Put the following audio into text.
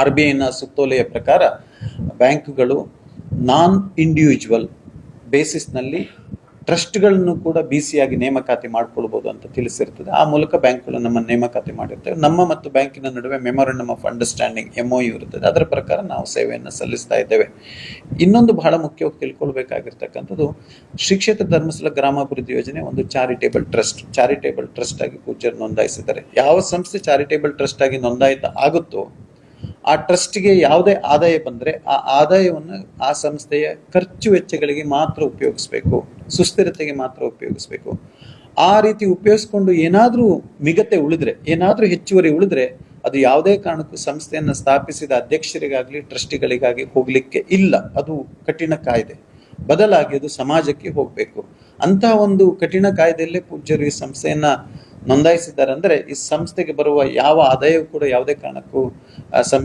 R B ಐನ ಸುತ್ತೋಲೆಯ ಪ್ರಕಾರ ಬ್ಯಾಂಕ್ಗಳು ನಾನ್ ಇಂಡಿವಿಜುವಲ್ ಬೇಸಿಸ್ನಲ್ಲಿ ಟ್ರಸ್ಟ್ಗಳನ್ನು ಕೂಡ ಬಿ ಆಗಿ ನೇಮಕಾತಿ ಮಾಡ್ಕೊಳ್ಬೋದು ಅಂತ ತಿಳಿಸಿರ್ತದೆ. ಆ ಮೂಲಕ ಬ್ಯಾಂಕ್ಗಳು ನಮ್ಮ ನೇಮಕಾತಿ ಮಾಡಿರ್ತೇವೆ. ನಮ್ಮ ಮತ್ತು ಬ್ಯಾಂಕಿನ ನಡುವೆ memorandum of understanding M U ಇರುತ್ತದೆ ಅದರ ಪ್ರಕಾರ ನಾವು ಸೇವೆಯನ್ನು ಸಲ್ಲಿಸ್ತಾ ಇದ್ದೇವೆ. ಇನ್ನೊಂದು ಬಹಳ ಮುಖ್ಯವಾಗಿ ತಿಳ್ಕೊಳ್ಬೇಕಾಗಿರ್ತಕ್ಕಂಥದ್ದು ಶಿಕ್ಷಿತ ಧರ್ಮಸ್ಥಳ ಗ್ರಾಮಾಭಿವೃದ್ಧಿ ಯೋಜನೆ ಒಂದು ಚಾರಿಟೇಬಲ್ ಟ್ರಸ್ಟ್. ಚಾರಿಟೇಬಲ್ ಟ್ರಸ್ಟ್ ಆಗಿ ಪೂಜ್ಯರು ನೋಂದಾಯಿಸಿದ್ದಾರೆ. ಯಾವ ಸಂಸ್ಥೆ ಚಾರಿಟೇಬಲ್ ಟ್ರಸ್ಟ್ ಆಗಿ ನೋಂದಾಯಿತ ಆಗುತ್ತೋ ಆ ಟ್ರಸ್ಟ್ಗೆ ಯಾವುದೇ ಆದಾಯ ಬಂದರೆ ಆ ಆದಾಯವನ್ನು ಆ ಸಂಸ್ಥೆಯ ಖರ್ಚು ವೆಚ್ಚಗಳಿಗೆ ಮಾತ್ರ ಉಪಯೋಗಿಸ್ಬೇಕು, ಸುಸ್ಥಿರತೆಗೆ ಮಾತ್ರ ಉಪಯೋಗಿಸ್ಬೇಕು. ಆ ರೀತಿ ಉಪಯೋಗಿಸ್ಕೊಂಡು ಏನಾದರೂ ಮಿಗತೆ ಉಳಿದ್ರೆ, ಏನಾದರೂ ಹೆಚ್ಚುವರಿ ಉಳಿದ್ರೆ ಅದು ಯಾವುದೇ ಕಾರಣಕ್ಕೂ ಸಂಸ್ಥೆಯನ್ನು ಸ್ಥಾಪಿಸಿದ ಅಧ್ಯಕ್ಷರಿಗಾಗಲಿ, ಟ್ರಸ್ಟಿಗಳಿಗಾಗಿ ಹೋಗಲಿಕ್ಕೆ ಇಲ್ಲ. ಅದು ಕಠಿಣ ಕಾಯ್ದೆ. ಬದಲಾಗಿ ಅದು ಸಮಾಜಕ್ಕೆ ಹೋಗಬೇಕು. ಅಂತಹ ಒಂದು ಕಠಿಣ ಕಾಯ್ದೆಯಲ್ಲೇ ಪೂಜ್ಯರು ಈ ಸಂಸ್ಥೆಯನ್ನು ನೋಂದಾಯಿಸಿದ್ದಾರೆ ಅಂದರೆ ಈ ಸಂಸ್ಥೆಗೆ ಬರುವ ಯಾವ ಆದಾಯವೂ ಕೂಡ ಯಾವುದೇ ಕಾರಣಕ್ಕೂ